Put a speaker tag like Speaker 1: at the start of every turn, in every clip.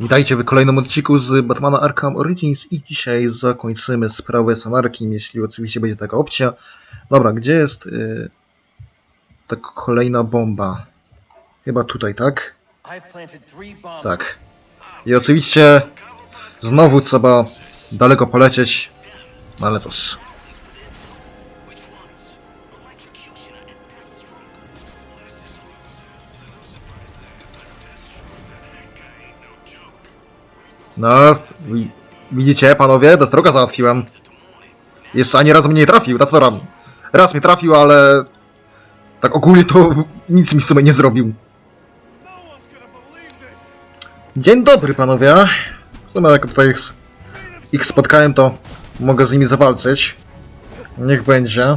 Speaker 1: Witajcie w kolejnym odcinku z Batmana Arkham Origins i dzisiaj zakończymy sprawę z Anarkiem, jeśli oczywiście będzie taka opcja. Dobra, gdzie jest y, ta kolejna bomba? Chyba tutaj, tak? Tak. I oczywiście znowu trzeba daleko polecieć, no ale No, wi- widzicie, panowie, Deathstroke'a załatwiłem. Jeszcze ani razu mnie nie trafił, robi? Raz mnie trafił, ale... Tak ogólnie to nic mi w sumie nie zrobił. Dzień dobry, panowie. W sumie jak tutaj ich, ich spotkałem, to mogę z nimi zawalczyć. Niech będzie.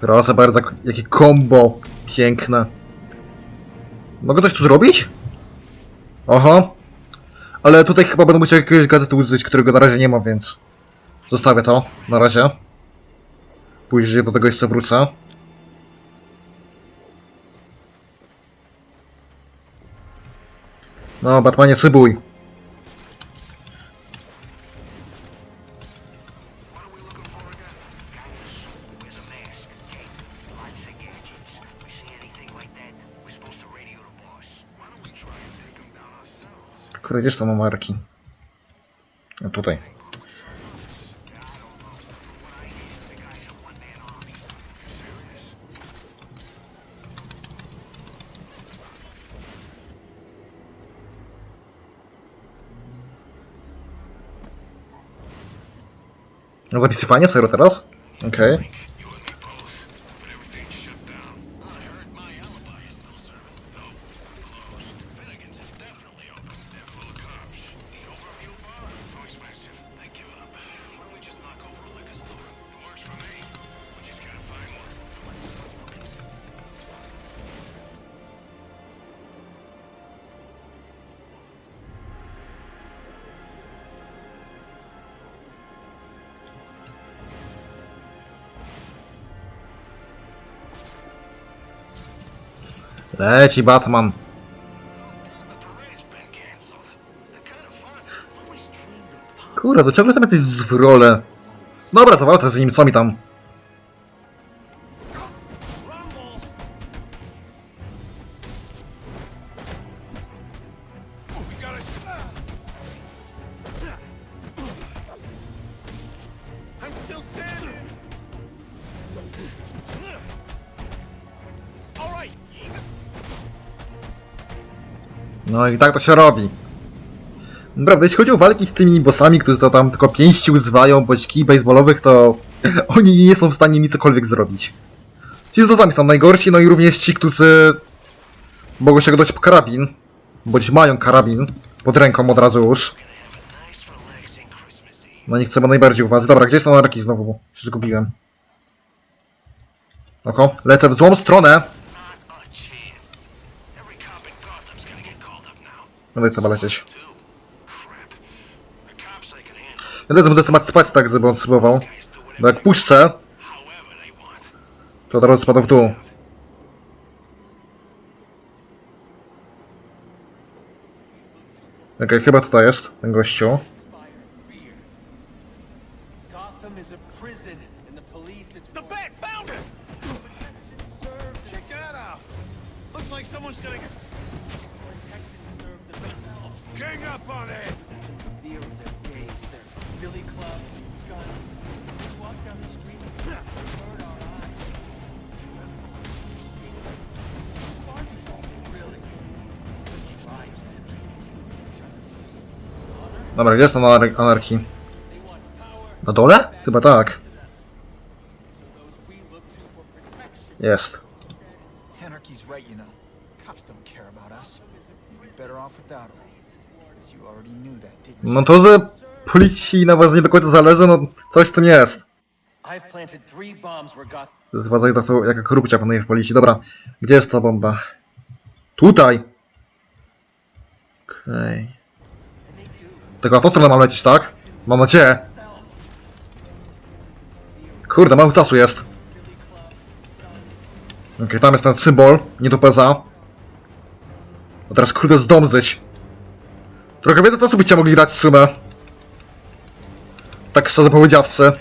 Speaker 1: Proszę bardzo, jak- jakie combo piękne. Mogę coś tu zrobić? Oho. Ale tutaj chyba będę musiał jakiegoś gazetu użyć, którego na razie nie ma, więc... Zostawię to, na razie. Później do tego jeszcze wrócę. No, Batmanie, sybuj. Gdzież tam marki? No tutaj. No zapisywanie? Serio teraz? Okej. Leci Batman. Kurde, to ciągle tam jakieś zwrole. Dobra, zawalczę z nim, co mi tam? No i tak to się robi. Naprawdę, jeśli chodzi o walki z tymi bossami, którzy to tam tylko pięści używają, bądź baseballowych, to oni nie są w stanie mi cokolwiek zrobić. Ci z są najgorsi, no i również ci, którzy mogą się dać po karabin, bądź mają karabin pod ręką od razu już. No nie trzeba najbardziej uważać. Dobra, gdzie jest ten znowu? Się zgubiłem. Oko, lecę w złą stronę. Będę trzeba lecieć. Ja też będę trzeba spać tak, żeby on spróbował. Bo jak puszczę, to od razu spada w dół. Okej, chyba tutaj jest, ten gościu. Dobra, gdzie jest ten anar- anarchii? Na dole? Chyba tak. Jest.
Speaker 2: Anarchy's right, you know. Cops don't care about us. We'd be better off without them. But you already knew that, didn't you?
Speaker 1: No to, że policji na was nie do końca zależy, no coś w tym jest.
Speaker 3: I've planted three bombs where Gotham.
Speaker 1: Zważaj na to, jaka korupcja panuje w policji. Dobra, gdzie jest ta bomba? Tutaj! Okej. Tylko na tą stronę mam lecieć, tak? Mam nadzieję. Kurde, mało czasu jest. Okej, tam jest ten symbol, nie do peza. A teraz kurde zdomzyć. Trochę więcej czasu byście mogli dać w sumie. Tak szczerze powiedziawszy.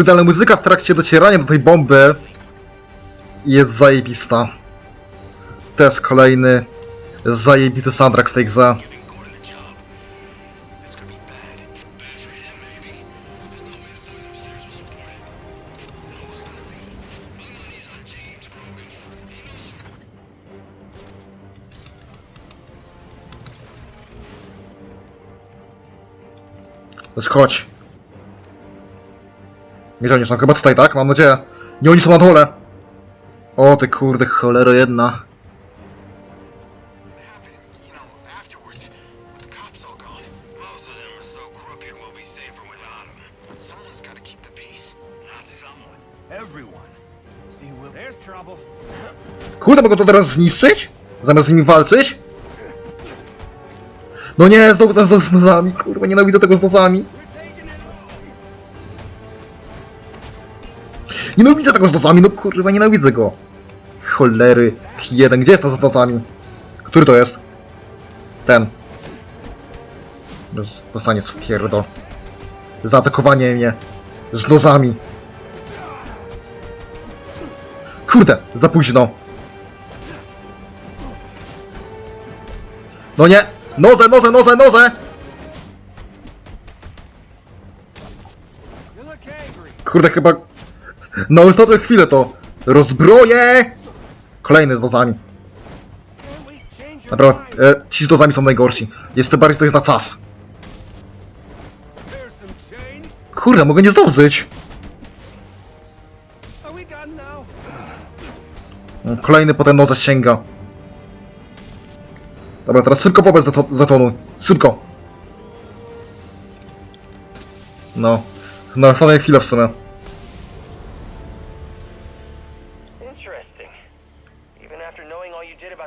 Speaker 1: Kurde, ale muzyka w trakcie docierania do tej bomby jest zajebista. Jest kolejny zajebity soundtrack w tej grze. Chodź. Gdzie oni są? Chyba tutaj, tak? Mam nadzieję. Nie, oni są na dole. O ty kurde, cholero jedna. Kurde, mogą to teraz zniszczyć? Zamiast z nimi walczyć? No nie, znowu z nozami, kurwa, nienawidzę tego z nozami. Nienawidzę tego z nozami, no kurwa, nienawidzę go. Cholery, jeden, gdzie jest to z nozami? Który to jest? Ten. Dos- Dostanie spierdol. Zaatakowanie mnie z nozami. Kurde, za późno. No nie! Nozę, nozę, nozę, nozę! Kurde, chyba na ostatnią chwilę to rozbroję! Kolejny z dozami. Naprawdę, e, ci z dozami są najgorsi. Jest to bardziej to jest na cas. Kurde, mogę nie zdążyć.
Speaker 3: Now?
Speaker 1: Kolejny potem nozę sięga. Dobra, teraz szybko powiedz za, to, za tonu. Szybko. No. Na samej chwilę w sumie.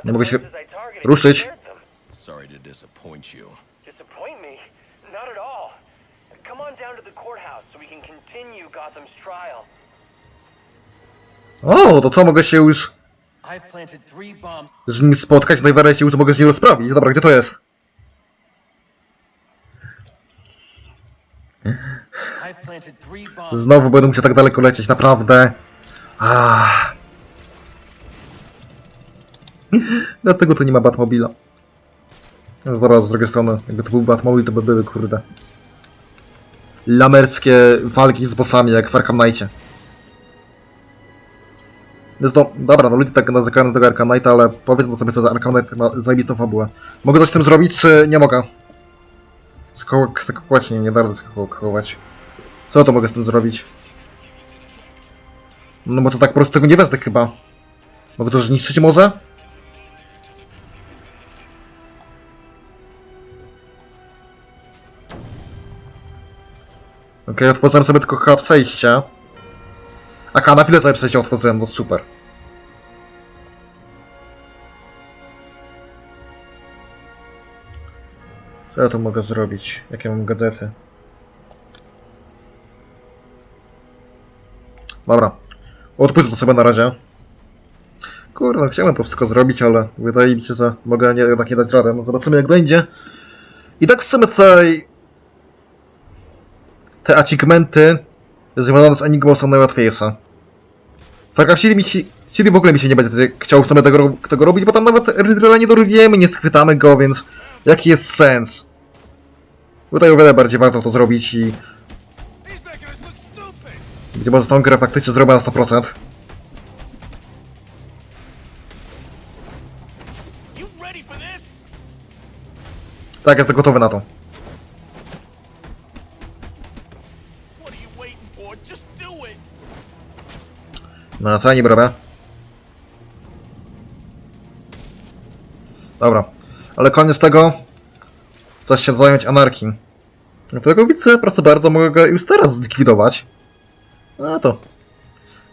Speaker 1: Nie
Speaker 4: the
Speaker 1: mogę się ruszyć.
Speaker 5: Sorry to disappoint you.
Speaker 4: Disappoint me? Not at all. Come on down to the courthouse so we can continue Gotham's trial.
Speaker 1: O, to co, mogę się już z nim spotkać? Najwyraźniej już mogę z nim rozprawić. Dobra, gdzie to jest? Znowu będę musiał tak daleko lecieć, naprawdę. Ah. Dlaczego tu nie ma Batmobila? Zaraz, z drugiej strony, jakby to był Batmobil, to by były, kurde. Lamerskie walki z bossami, jak w Arkham Knightie. Więc no, dobra, no ludzie tak narzekają na tego Arkham Knighta, ale powiedzmy sobie co za Arkham Knight ma zajebistą fabułę. Mogę coś z tym zrobić, czy nie mogę? Skakować, nie, nie da rady. Co to mogę z tym zrobić? No bo to tak po prostu tego nie wezmę chyba. Mogę to zniszczyć może? Okej, otworzyłem sobie tylko chyba przejście. A na chwilę sobie przejście otworzyłem, no super. Co ja tu mogę zrobić? Jakie mam gadżety? Dobra. Odpuszczę to sobie na razie. Kurde, chciałem to wszystko zrobić, ale wydaje mi się, że mogę nie, jednak nie dać radę. No zobaczymy jak będzie. I tak w sumie tutaj... Te achievementy związane z Enigmą są najłatwiejsze. W Arkham City, mi się, City w ogóle mi się nie będzie chciał w sumie tego, tego robić, bo tam nawet Riddlera nie dorwiemy, nie schwytamy go, więc jaki jest sens? Tutaj o wiele bardziej warto to zrobić i być może tą grę faktycznie zrobię na 100%.
Speaker 5: You ready for this?
Speaker 1: Tak, jestem gotowy na to. No, co ja niby robię? Dobra. Ale koniec tego... Coś się zająć anarchii. Dlatego widzę, proszę bardzo, mogę go już teraz zlikwidować. No to...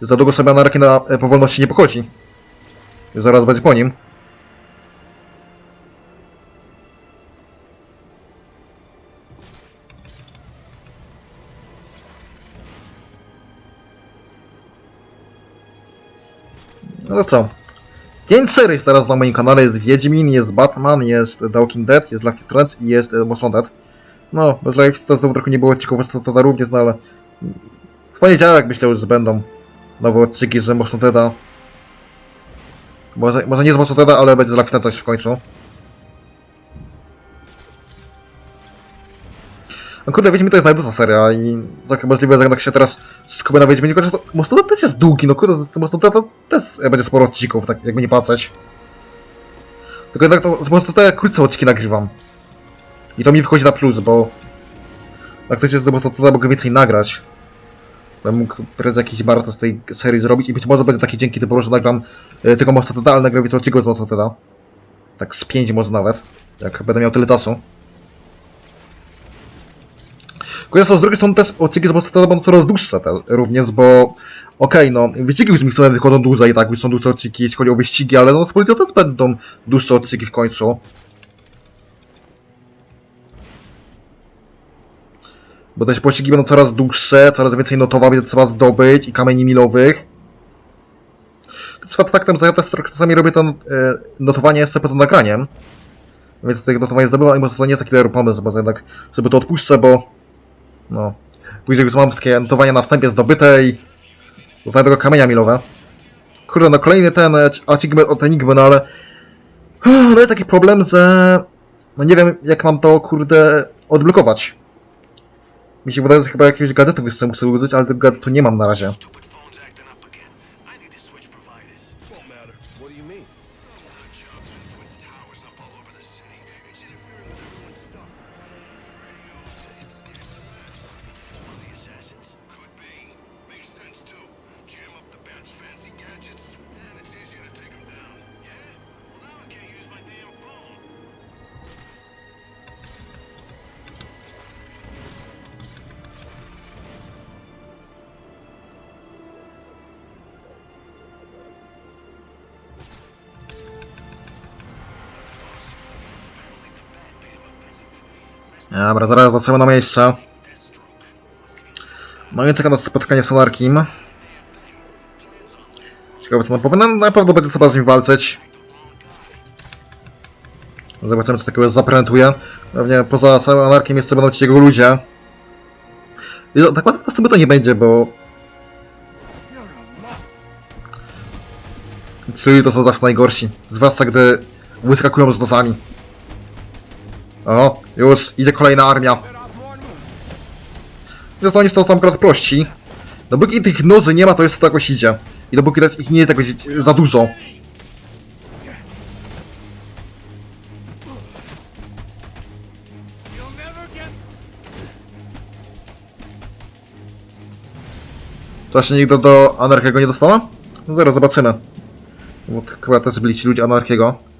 Speaker 1: Za długo sobie anarki na e, powolności nie pochodzi. Zaraz będzie po nim. No co? Dzień 4 jest teraz na moim kanale, jest Wiedźmin, jest Batman, jest The Walking Dead, jest is Strange i jest e, Most Wanted. No, bez Life znowu trochę nie było odcinków, to również, no ale... W poniedziałek myślę że będą nowe odcinki z Most Wanteda. Może, może nie z Most Wanteda, ale będzie z is Strange w końcu. No kurde, Wiedźmin to jest najdłuższa seria i tak możliwe, że jednak się teraz skupię na Wiedźminie, że to Most Wanted też jest długi, no kurde, z Most Wanted to też będzie sporo odcinków, tak jakby nie patrzeć. Tylko jednak to z Most Wanteda krótsze odcinki nagrywam. I to mi wychodzi na plus, bo jak chcecie z Most Wanteda mogę więcej nagrać. Bym mógł jakiś maraton z tej serii zrobić i być może będzie taki dzięki typu, że nagram e, tylko Most Wanteda, ale nagram więcej odcinków z Most Wanteda. Tak z pięć może nawet, jak będę miał tyle czasu. Tylko z drugiej strony też odcinki z Wanteda będą coraz dłuższe te, również, bo okej, no, wyścigi już mi sobie wychodzą dłużej i tak, już są dłuższe odcinki, jeśli chodzi o wyścigi, ale no z policją też będą dłuższe odcinki w końcu. Bo te pościgi będą coraz dłuższe, coraz więcej notowa będzie trzeba zdobyć i kamieni milowych. Z fakt faktem, że ja też czasami robię to e, notowanie jeszcze poza nagraniem. Więc tych notowań zdobywam i może to nie jest taki dobry pomysł, bo jednak sobie to odpuszczę, bo no, później już mam wszystkie notowania na wstępie zdobyte i dostaję tego kamienia milowe. Kurde, no kolejny ten e, achievement od Enigmy, no ale... No jest taki problem, że... No nie wiem, jak mam to, kurde, odblokować. Mi się wydaje, że chyba jakiegoś gadżetu jeszcze muszę użyć, ale tego gadżetu nie mam na razie. Dobra, zaraz wracamy na miejsce. No i czeka nas spotkanie z Sonarkim. Ciekawe co nam. No, na pewno będzie trzeba z nim walczyć. Zobaczymy co takiego zaprezentuje. Pewnie poza samym Anarkiem jeszcze będą ci jego ludzie. I tak łatwo sobie to nie będzie, bo... Czyli to są zawsze najgorsi. Zwłaszcza gdy wyskakują z nosami. O, już idzie kolejna armia. Zresztą oni są sam akurat prości. Dopóki tych nozy nie ma, to jest to jakoś idzie. I dopóki też ich nie jest jakoś za dużo. To jeszcze nigdy do Anarchiego nie dostała? No zaraz zobaczymy. Bo chyba też byli ci ludzie Anarchiego.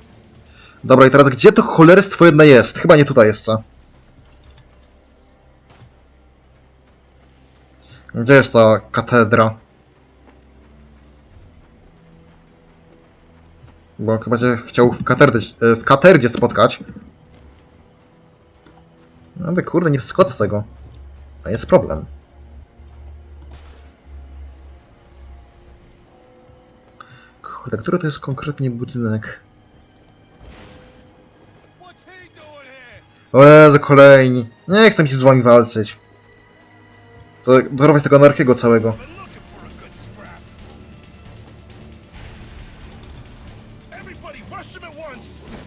Speaker 1: Dobra, i teraz gdzie to cholerstwo jedne jest? Chyba nie tutaj jest, co? Gdzie jest ta katedra? Bo chyba się chciał w katerdzie, w katerdzie spotkać. No ale kurde, nie wskoczę tego. To jest problem. Kurde, który to jest konkretnie budynek? O Jezu, kolejni. Nie chcę mi się z wami walczyć. To dorwać tego anarchiego całego.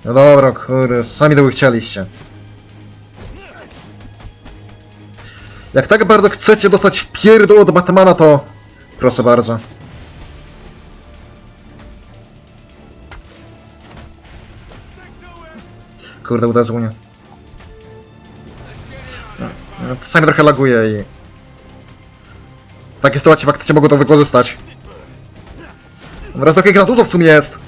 Speaker 1: No dobra, kurde, sami tego chcieliście. Jak tak bardzo chcecie dostać w pierdol od Batmana, to proszę bardzo. Kurde, uderzył mnie. Czasami trochę laguje i... W takiej sytuacji faktycznie mogą to wykorzystać. Wraz jakie gratutów w sumie jest.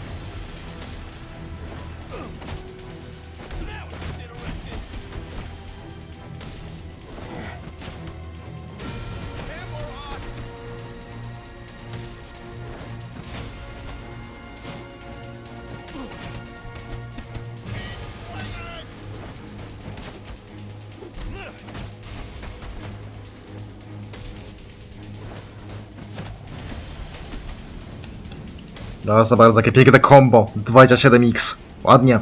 Speaker 1: No za bardzo, jakie piękne combo. 27x. Ładnie.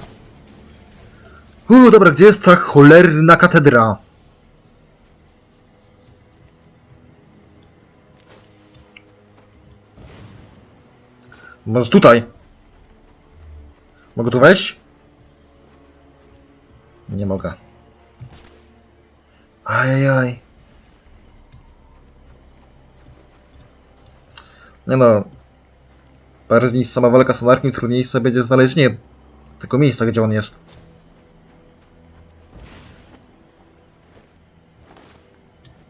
Speaker 1: Uuu, dobra, gdzie jest ta cholerna katedra? Może tutaj? Mogę tu wejść? Nie mogę. Ajajaj. Nie no. Bardziej niż sama walka z anarchią, trudniejsze będzie znalezienie tego miejsca, gdzie on jest.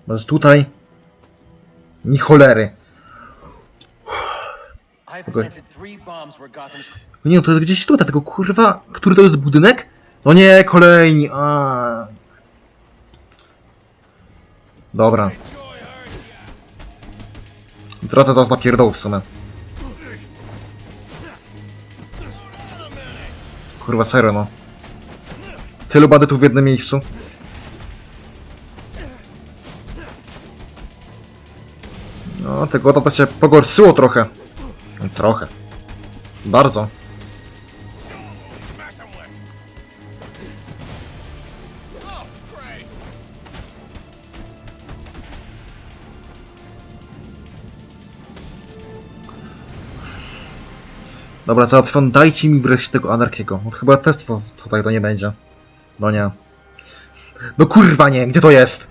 Speaker 1: Może tutaj? Ni cholery. Nie to jest gdzieś tutaj, tego kurwa... Który to jest budynek? No nie, kolejni. A. Dobra. Tracę teraz na w sumie. Kurwa, serio no. Tylu bandytów w jednym miejscu. No, tego to się pogorszyło trochę. Trochę. Bardzo. Dobra, załatwiam, dajcie mi wreszcie tego anarchiego. No, chyba test to, tutaj to nie będzie. No nie. No kurwa nie, gdzie to jest?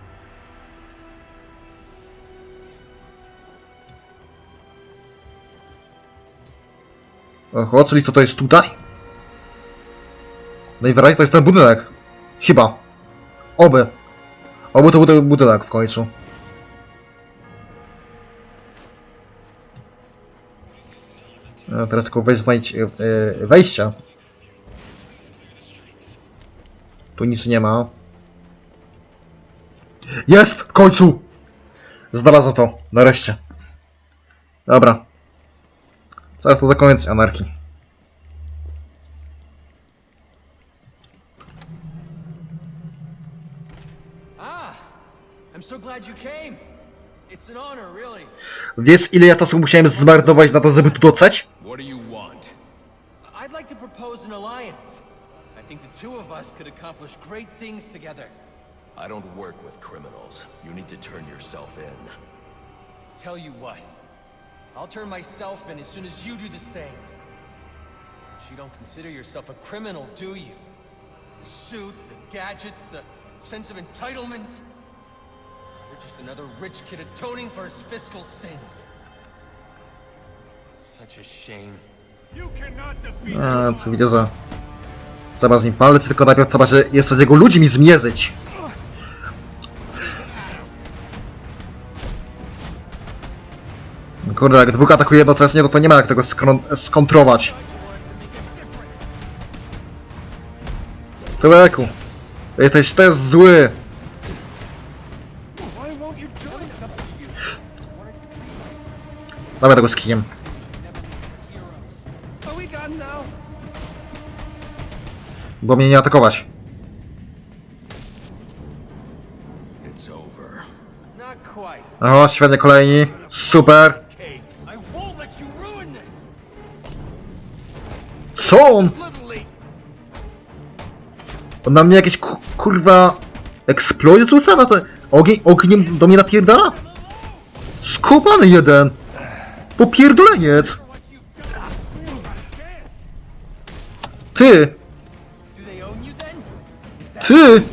Speaker 1: Oho, czyli co to jest tutaj? Najwyraźniej to jest ten budynek. Chyba. Oby. Oby to był ten budynek w końcu. No, teraz tylko weź znajdź e, e, wejścia. Tu nic nie ma. Jest! W końcu! Znalazłem to. Nareszcie. Dobra. Zaraz to za koniec anarchii. Wiesz ile ja czasu musiałem zmarnować na to, żeby tu dotrzeć?
Speaker 3: Us could accomplish great things together.
Speaker 5: I don't work with criminals. You need to turn yourself in.
Speaker 3: Tell you what, I'll turn myself in as soon as you do the same. But you don't consider yourself a criminal, do you? The suit, the gadgets, the sense of entitlement. You're just another rich kid atoning for his fiscal sins. Such a shame.
Speaker 5: You cannot defeat
Speaker 1: A, co widzę, że... Trzeba z nim walczyć, tylko najpierw trzeba się jeszcze z jego ludźmi zmierzyć. Kurde, jak dwóch atakuje jednocześnie, to to nie ma jak tego skontrować. Człowieku, jesteś też zły. Dawaj tego z kijem. Bo mnie nie atakować. O, świetnie kolejni. Super. Co on? On na mnie jakieś ku kurwa eksplozje rzuca na to ogień, ogniem do mnie napierdala? Skopany jeden! Popierdoleniec! Ty! Ty!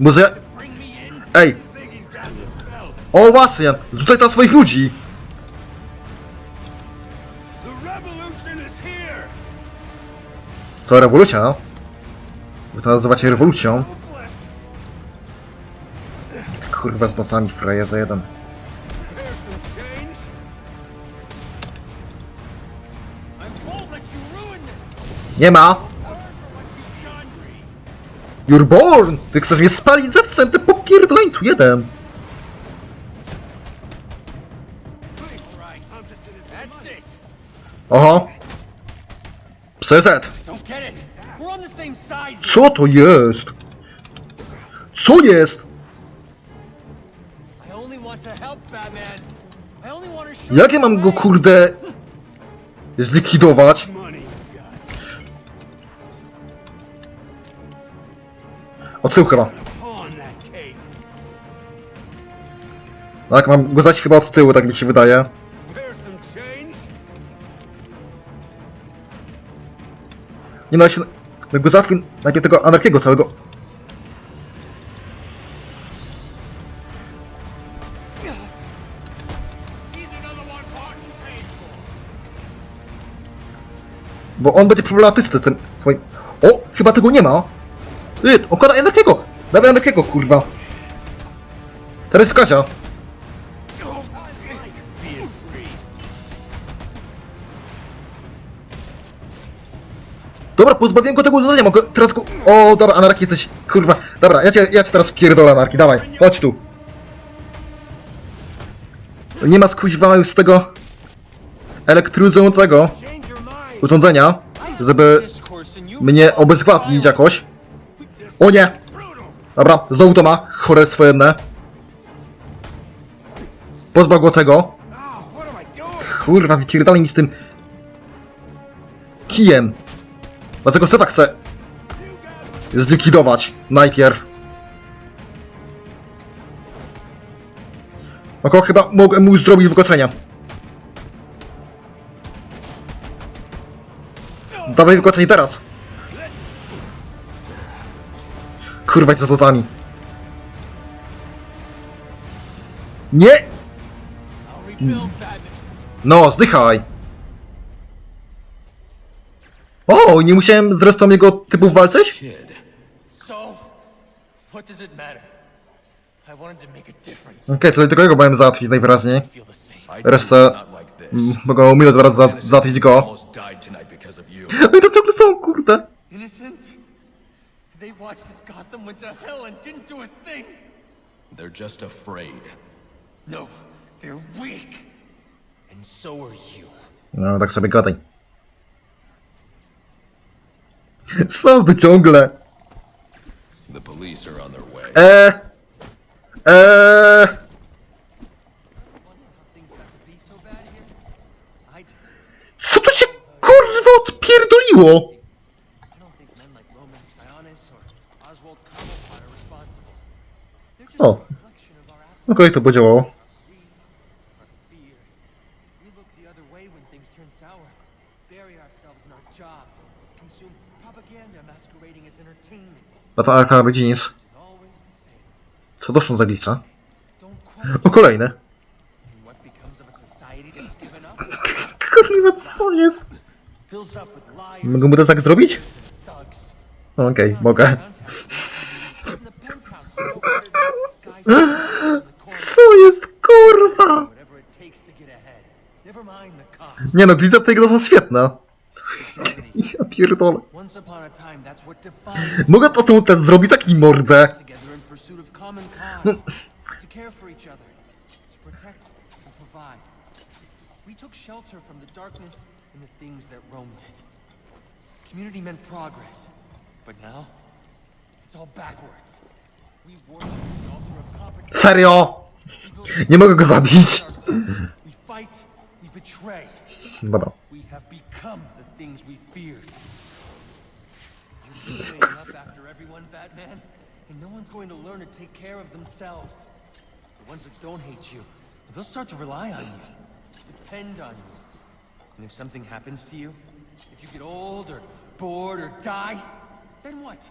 Speaker 3: Me in?
Speaker 1: Ej! O właśnie! Rzucaj tam swoich ludzi! To rewolucja, no? Wy to nazywacie rewolucją? Kurwa z nocami frajerze jeden.
Speaker 5: There's some
Speaker 1: You're born! Ty chcesz mnie spalić ze wstęp, ty popierdoleńcu jeden! Oho!
Speaker 3: Side!
Speaker 1: Co to jest? Co jest?
Speaker 3: I only want to help Batman! I only want to show
Speaker 1: Jak ja mam go kurde... Zlikwidować. Od tyłu chyba. Tak, mam go zaś chyba od tyłu, tak mi się wydaje. Nie no, ja się... No go załatwię najpierw tego anarchiego całego. Bo on będzie problematyczny, ten... O! Chyba tego nie ma! Ty, okłada anarchiego! Dawaj anarchiego, kurwa! Teraz jest Kasia. Dobra, pozbawiłem go tego zadania, mogę teraz go... O, dobra, anarki jesteś... Kurwa. Dobra, ja cię, ja cię teraz pierdolę anarki, dawaj, chodź tu. Nie ma skuźwa już z tego... elektryzującego urządzenia, żeby mnie obezwładnić jakoś. O nie! Dobra, znowu to ma, chore swojenne. Pozbaw go tego. Kurwa, wypierdali mi z tym... Kijem. Dlatego tak chcę? Zlikwidować. Najpierw. Oko chyba mogę mu zrobić wykoczenia. Dawaj wykoczenie teraz. Kurwa, co to za mi. Nie! No, zdychaj! O, nie musiałem zresztą jego typów walczyć?
Speaker 3: I wanted to.
Speaker 1: Okej, to tylko jego miałem załatwić najwyraźniej. Resztę mogę umileć zaraz za, załatwić go. No i to ciągle są, kurde.
Speaker 3: Innocent? They watched as Gotham went to hell and didn't do a thing.
Speaker 6: They're just afraid.
Speaker 3: No, they're weak. And so are you.
Speaker 1: No, tak sobie gadaj. Są tu ciągle.
Speaker 6: The police are on their way.
Speaker 1: Eee. Eee.
Speaker 3: Things got to be so bad here. I'd,
Speaker 1: Co tu się kurwa odpierdoliło?
Speaker 3: Same.
Speaker 1: Co doszło za glitcha?
Speaker 3: Don't question
Speaker 1: O, kolejne.
Speaker 3: what becomes of a society that's given up.
Speaker 1: Kurwa, co jest? Mogę mu to tak zrobić? Okej, mogę.
Speaker 3: In the penthouse, you know, where the guys in the corner,
Speaker 1: Co jest kurwa? Nie no, glitcha w tej grze są świetne. Ja pierdolę. Mogę to tą ten zrobić taki mordę.
Speaker 3: took shelter from the darkness and the things that roamed it. Community meant progress, but now it's all backwards.
Speaker 1: Serio? Nie mogę go zabić. Dobra.
Speaker 3: And no one's going to learn to take care of themselves. The ones that don't hate you, they'll start to rely on you, depend on you. And if something happens to you, if you get old or bored or die, then what?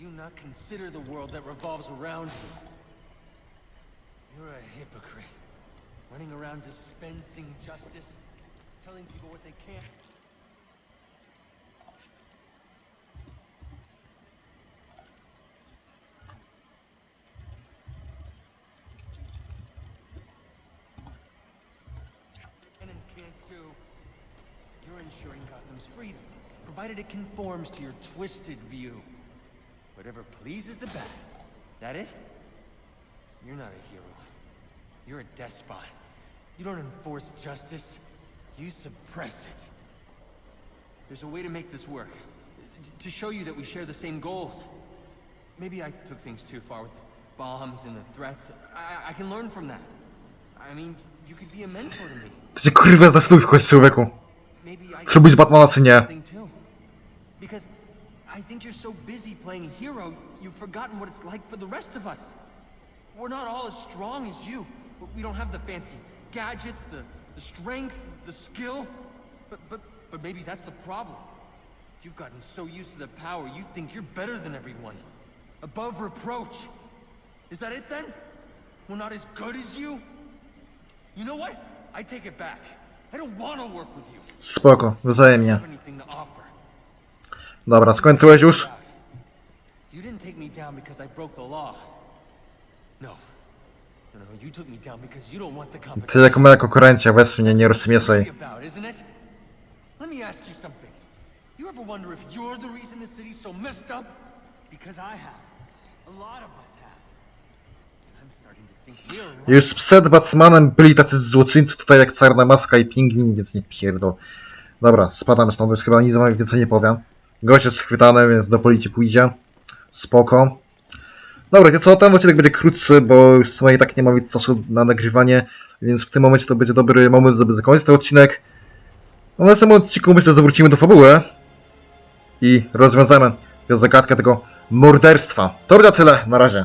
Speaker 3: Do you not consider the world that revolves around you? You're a hypocrite. Running around dispensing justice, telling people what they can't. and can't do. You're ensuring Gotham's freedom, provided it conforms to your twisted view. Whatever pleases the bat. That it? You're not a hero. You're a despot. You don't enforce justice. You suppress it. There's a way to make this work. To show you that we share the same goals. Maybe I took things too far with the bombs and the threats. I, I can learn from that. I mean, you could be a mentor to me.
Speaker 1: Ty kurwa zastanów w końcu człowieku. Zrobić Batmana czy nie?
Speaker 3: Because I think you're so busy playing hero, you've forgotten what it's like for the rest of us. We're not all as strong as you. We don't have the fancy gadgets, the, the strength, the skill. But, but, but maybe that's the problem. You've gotten so used to the power, you think you're better than everyone. Above reproach. Is that it then? We're not as good as you? You know what? I take it back. I don't want to work with you.
Speaker 1: Spoko, wzajemnie.
Speaker 3: anything to offer.
Speaker 1: Dobra, skończyłeś już?
Speaker 3: You didn't take me down because I broke the law. No. No, no, you took me down because you don't want the
Speaker 1: Ty
Speaker 3: competition.
Speaker 1: jako moja konkurencja, weź mnie, nie rozśmieszaj.
Speaker 3: about, isn't it? Let me ask you something. You ever wonder if you're the reason the city's so messed up? Because I have. A lot of us have. And I'm starting to think we're right.
Speaker 1: Już przed Batmanem byli tacy złoczyńcy tutaj jak Czarna Maska i Pingwin, więc nie pierdol. Dobra, spadamy stąd, już chyba nic wam więcej nie powiem. Gość jest schwytany, więc do policji pójdzie. Spoko. Dobra, to co, ten odcinek będzie krótszy, bo już w sumie i tak nie mamy czasu na nagrywanie, więc w tym momencie to będzie dobry moment, żeby zakończyć ten odcinek. No, w następnym odcinku myślę, że wrócimy do fabuły i rozwiązamy zagadkę tego morderstwa. To będzie tyle, na razie.